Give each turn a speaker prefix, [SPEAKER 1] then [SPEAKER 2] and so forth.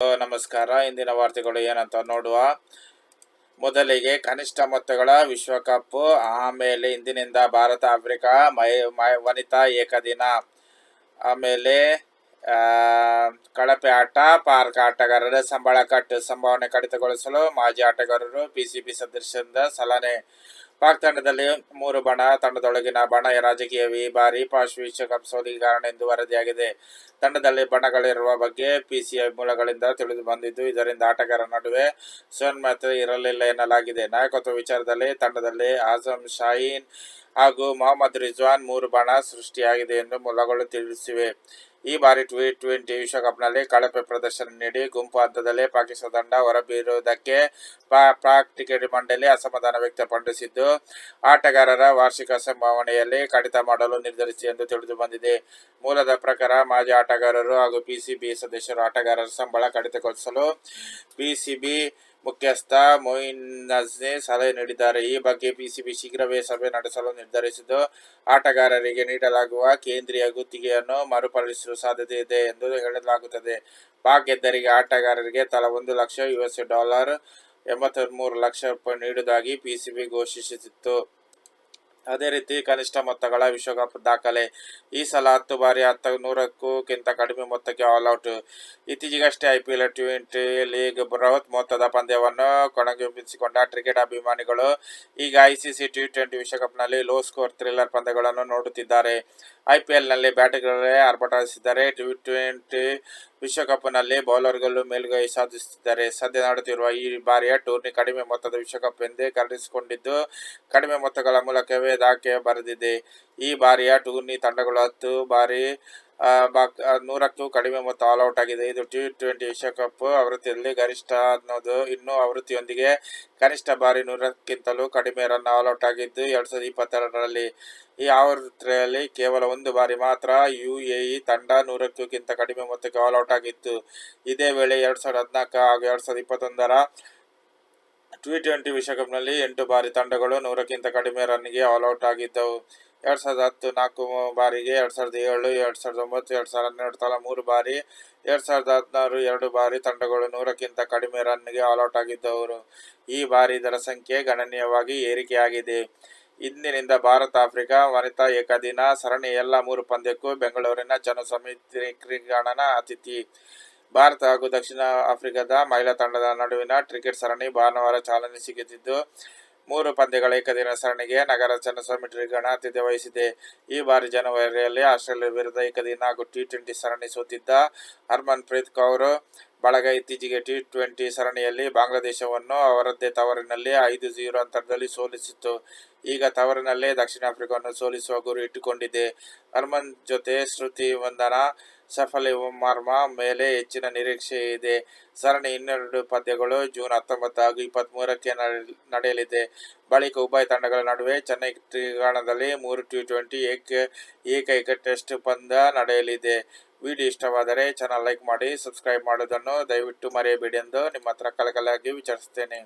[SPEAKER 1] ನಮಸ್ಕಾರ. ಇಂದಿನ ವಾರ್ತೆಗಳು ಏನಂತ ನೋಡುವ. ಮೊದಲಿಗೆ ಕನಿಷ್ಠ ಮೊತ್ತಗಳ ವಿಶ್ವಕಪ್ ಆಮೇಲೆ ಇಂದಿನಿಂದ ಭಾರತ, ಆಫ್ರಿಕಾ, ಮೈ ಮೈ, ವನಿತಾ ಏಕದಿನ. ಆಮೇಲೆ ಕಳಪೆ ಆಟ, ಪಾರ್ಕ್ ಆಟಗಾರರ ಸಂಬಳ ಕಟ್, ಸಂಭಾವನೆ ಕಡಿತಗೊಳಿಸಲು ಮಾಜಿ ಆಟಗಾರರು, ಬಿಸಿಬಿ ಸದಸ್ಯರಿಂದ ಸಲಹೆ ಪಾಕ್ ತಂಡದಲ್ಲಿ ಮೂರು ಬಣ, ತಂಡದೊಳಗಿನ ಬಣ ರಾಜಕೀಯ ಈ ಬಾರಿ ಪಾಶ್ ವಿಶ್ವಕಪ್ ಸೋಲಿಗೆ ಕಾರಣ ಎಂದು ವರದಿಯಾಗಿದೆ. ತಂಡದಲ್ಲಿ ಬಣಗಳಿರುವ ಬಗ್ಗೆ ಪಿಸಿಐ ಮೂಲಗಳಿಂದ ತಿಳಿದು ಬಂದಿದ್ದು, ಇದರಿಂದ ಆಟಗಾರರ ನಡುವೆ ಸೋನ್ಮತ ಇರಲಿಲ್ಲ ಎನ್ನಲಾಗಿದೆ. ನಾಯಕತ್ವ ವಿಚಾರದಲ್ಲಿ ತಂಡದಲ್ಲಿ ಆಜಂ ಶಾಹೀನ್ ಹಾಗೂ ಮೊಹಮ್ಮದ್ ರಿಜ್ವಾನ್ ಮೂರು ಬಣ ಸೃಷ್ಟಿಯಾಗಿದೆ ಎಂದು ಮೂಲಗಳು ತಿಳಿಸಿವೆ. ಈ ಬಾರಿ ಟಿ ಟ್ವೆಂಟಿ ವಿಶ್ವಕಪ್ನಲ್ಲಿ ಕಳಪೆ ಪ್ರದರ್ಶನ ನೀಡಿ ಗುಂಪು ಹಂತದಲ್ಲಿ ಪಾಕಿಸ್ತಾನ ತಂಡ ಹೊರಬೀರುವುದಕ್ಕೆ ಪಾಕ್ ಟಿಕೆಟ್ ಮಂಡಳಿ ಅಸಮಾಧಾನ ವ್ಯಕ್ತಪಡಿಸಿದ್ದು. ಆಟಗಾರರ ವಾರ್ಷಿಕ ಸಂಭಾವನೆಯಲ್ಲಿ ಕಡಿತ ಮಾಡಲು ನಿರ್ಧರಿಸಿ ಎಂದು ತಿಳಿದು ಬಂದಿದೆ. ಮೂಲದ ಪ್ರಕಾರ ಮಾಜಿ ಆಟಗಾರರು ಹಾಗೂ ಪಿಸಿಬಿ ಸದಸ್ಯರು ಆಟಗಾರರ ಸಂಬಳ ಕಡಿತಗೊಳಿಸಲು ಪಿಸಿಬಿ ಮುಖ್ಯಸ್ಥ ಮೊಯಿನ್ ಸಲಹೆ ನೀಡಿದ್ದಾರೆ. ಈ ಬಗ್ಗೆ ಪಿಸಿಬಿ ಶೀಘ್ರವೇ ಸಭೆ ನಡೆಸಲು ನಿರ್ಧರಿಸಿದ್ದು, ಆಟಗಾರರಿಗೆ ನೀಡಲಾಗುವ ಕೇಂದ್ರೀಯ ಗುತ್ತಿಗೆಯನ್ನು ಮರುಪರಿಶೀಲಿಸುವ ಸಾಧ್ಯತೆ ಇದೆ ಎಂದು ಹೇಳಲಾಗುತ್ತದೆ. ಪಾಕ್ ಗೆದ್ದರಿಗೆ ಆಟಗಾರರಿಗೆ ತಲಾ ಒಂದು ಲಕ್ಷ ಯುಎಸ್ ಡಾಲರ್ ಎಂಬತ್ಮೂರು ಲಕ್ಷ ರೂಪಾಯಿ ನೀಡುವುದಾಗಿ ಪಿಸಿಬಿ ಘೋಷಿಸಿತ್ತು. ಅದೇ ರೀತಿ ಕನಿಷ್ಠ ಮೊತ್ತಗಳ ವಿಶ್ವಕಪ್ ದಾಖಲೆ. ಈ ಸಲ ಹತ್ತು ಬಾರಿ ಹತ್ತು ನೂರಕ್ಕೂಕ್ಕಿಂತ ಕಡಿಮೆ ಮೊತ್ತಕ್ಕೆ ಆಲ್ ಔಟ್ ಇತ್ತೀಚೆಗಷ್ಟೇ I P L twenty league ಬೃಹತ್ ಮೊತ್ತದ ಪಂದ್ಯವನ್ನು ಕೊಣಗಿಸಿಕೊಂಡ ಕ್ರಿಕೆಟ್ ಅಭಿಮಾನಿಗಳು ಈಗ ಐಸಿಸಿ ಟಿ ಟ್ವೆಂಟಿ ವಿಶ್ವಕಪ್ನಲ್ಲಿ ಲೋ ಸ್ಕೋರ್ ಥ್ರಿಲ್ಲರ್ ಪಂದ್ಯಗಳನ್ನು ನೋಡುತ್ತಿದ್ದಾರೆ. ಐ ಪಿ ಎಲ್ನಲ್ಲಿ ಬ್ಯಾಟರ್ಗಳೇ ಆರ್ಭಟಿಸಿದ್ದಾರೆ ಟಿ ಟ್ವೆಂಟಿ ವಿಶ್ವಕಪ್ನಲ್ಲಿ ಬೌಲರ್ಗಳು ಮೇಲುಗೈ ಸಾಧಿಸುತ್ತಿದ್ದಾರೆ. ಸದ್ಯ ನಡೆಯುತ್ತಿರುವ ಈ ಬಾರಿಯ ಟೂರ್ನಿ ಕಡಿಮೆ ಮೊತ್ತದ ವಿಶ್ವಕಪ್ ಎಂದೇ ಕರೆಸಿಕೊಂಡಿದ್ದು, ಕಡಿಮೆ ಮೊತ್ತಗಳ ಮೂಲಕವೇ ದಾಖಲೆ ಬರೆದಿದೆ. ಈ ಬಾರಿಯ ಟೂರ್ನಿ ತಂಡಗಳು ಹತ್ತು ಬಾರಿ ಬಾಕ್- ನೂರಕ್ಕೂ ಕಡಿಮೆ ಮೊತ್ತ ಆಲ್ ಔಟ್ ಆಗಿದೆ. ಇದು ಟಿ ಟ್ವೆಂಟಿ ವಿಶ್ವಕಪ್ ಆವೃತ್ತಿಯಲ್ಲಿ ಗರಿಷ್ಠ ಅನ್ನೋದು ಇನ್ನೂ ಆವೃತ್ತಿಯೊಂದಿಗೆ ಕನಿಷ್ಠ ಬಾರಿ ನೂರಕ್ಕಿಂತಲೂ ಕಡಿಮೆ ರನ್ ಆಲ್ ಔಟ್ ಆಗಿದ್ದು, ಎರಡ್ ಸಾವಿರದ ಇಪ್ಪತ್ತೆರಡರಲ್ಲಿ ಈ ಆವೃತ್ತಿಯಲ್ಲಿ ಕೇವಲ ಒಂದು ಬಾರಿ ಮಾತ್ರ ಯು ಎ ಇ ತಂಡ ನೂರಕ್ಕೂಕ್ಕಿಂತ ಕಡಿಮೆ ಮೊತ್ತಕ್ಕೆ ಆಲ್ ಔಟ್ ಆಗಿತ್ತು. ಇದೇ ವೇಳೆ ಎರಡ್ ಸಾವಿರದ ಹದಿನಾಲ್ಕು ಹಾಗೂ ಎರಡ್ ಸಾವಿರದ ಇಪ್ಪತ್ತೊಂದರ ಟಿ ಟ್ವೆಂಟಿ ವಿಶ್ವಕಪ್ನಲ್ಲಿ ಎಂಟು ಬಾರಿ ತಂಡಗಳು ನೂರಕ್ಕಿಂತ ಕಡಿಮೆ ರನ್ಗೆ ಆಲ್ ಔಟ್ ಆಗಿದ್ದವು. ಎರಡ್ ಸಾವಿರದ ಹತ್ತು ನಾಲ್ಕು ಬಾರಿಗೆ, ಎರಡು ಸಾವಿರದ ಏಳು, ಎರಡು ಸಾವಿರದ ಒಂಬತ್ತು, ಎರಡು ಸಾವಿರದ ಹನ್ನೆರಡು ತಲಾ ಮೂರು ಬಾರಿ, ಎರಡ್ ಸಾವಿರದ ಹದಿನಾರು ಎರಡು ಬಾರಿ ತಂಡಗಳು ನೂರಕ್ಕಿಂತ ಕಡಿಮೆ ರನ್ಗೆ ಆಲ್ ಔಟ್ ಆಗಿದ್ದವರು. ಈ ಬಾರಿ ಇದರ ಸಂಖ್ಯೆ ಗಣನೀಯವಾಗಿ ಏರಿಕೆಯಾಗಿದೆ. ಇಂದಿನಿಂದ ಭಾರತ, ಆಫ್ರಿಕಾ, ವನಿತಾ ಏಕದಿನ, ಸರಣಿ ಎಲ್ಲ ಮೂರು ಪಂದ್ಯಕ್ಕೂ ಬೆಂಗಳೂರಿನ ಜನಸಮಿತಿ ಕ್ರೀಡಾಂಗಣ ಅತಿಥಿ. ಭಾರತ ಹಾಗೂ ದಕ್ಷಿಣ ಆಫ್ರಿಕಾದ ಮಹಿಳಾ ತಂಡದ ನಡುವಿನ ಕ್ರಿಕೆಟ್ ಸರಣಿ ಭಾನುವಾರ ಚಾಲನೆ ಸಿಗುತ್ತಿದ್ದು ಮೂರು ಪಂದ್ಯಗಳ ಏಕದಿನ ಸರಣಿಗೆ ನಗರ ಚನ್ನಸ್ವಾಮಿ ಟ್ರಿಗಣ ಆತಿಥ್ಯ ವಹಿಸಿದೆ. ಈ ಬಾರಿ ಜನವರಿಯಲ್ಲಿ ಆಸ್ಟ್ರೇಲಿಯಾ ವಿರುದ್ಧ ಏಕದಿನ ಹಾಗೂ ಟಿ ಟ್ವೆಂಟಿ ಸರಣಿ ಸೋತಿದ್ದ ಹರ್ಮನ್ ಪ್ರೀತ್ ಕೌರ್ ಬಳಗ ಇತ್ತೀಚೆಗೆ ಟಿ ಟ್ವೆಂಟಿ ಸರಣಿಯಲ್ಲಿ ಬಾಂಗ್ಲಾದೇಶವನ್ನು ಅವರದ್ದೇ ತವರಿನಲ್ಲಿ ಐದು ಜೀರೋ ಅಂತರದಲ್ಲಿ ಸೋಲಿಸಿತ್ತು. ಈಗ ತವರಿನಲ್ಲೇ ದಕ್ಷಿಣ ಆಫ್ರಿಕಾವನ್ನು ಸೋಲಿಸುವ ಗುರಿ ಇಟ್ಟುಕೊಂಡಿದೆ. ಹರ್ಮನ್ ಜೊತೆ ಶ್ರುತಿ ವಂದನ ಸಫಲಿ ಮಾರ್ಮಾ ಮೇಲೆ ಹೆಚ್ಚಿನ ನಿರೀಕ್ಷೆ ಇದೆ. ಸರಣಿ ಇನ್ನೆರಡು ಪಂದ್ಯಗಳು ಜೂನ್ ಹತ್ತೊಂಬತ್ತು ಹಾಗೂ ಇಪ್ಪತ್ತ್ಮೂರಕ್ಕೆ ನಡೆಯಲಿದೆ. ಬಳಿಕ ಉಭಯ ತಂಡಗಳ ನಡುವೆ ಚೆನ್ನೈ ಕ್ರೀಡಾಂಗಣದಲ್ಲಿ ಮೂರು ಟಿ ಟ್ವೆಂಟಿ ಏಕ, ಏಕೈಕ ಟೆಸ್ಟ್ ಪಂದ್ಯ ನಡೆಯಲಿದೆ. ವಿಡಿಯೋ ಇಷ್ಟವಾದರೆ ಚಾನಲ್ ಲೈಕ್ ಮಾಡಿ, ಸಬ್ಸ್ಕ್ರೈಬ್ ಮಾಡೋದನ್ನು ದಯವಿಟ್ಟು ಮರೆಯಬೇಡಿ ಎಂದು ನಿಮ್ಮ ಹತ್ರ ಕಲಕಲಾಗಿ ವಿಚಾರಿಸುತ್ತೇನೆ.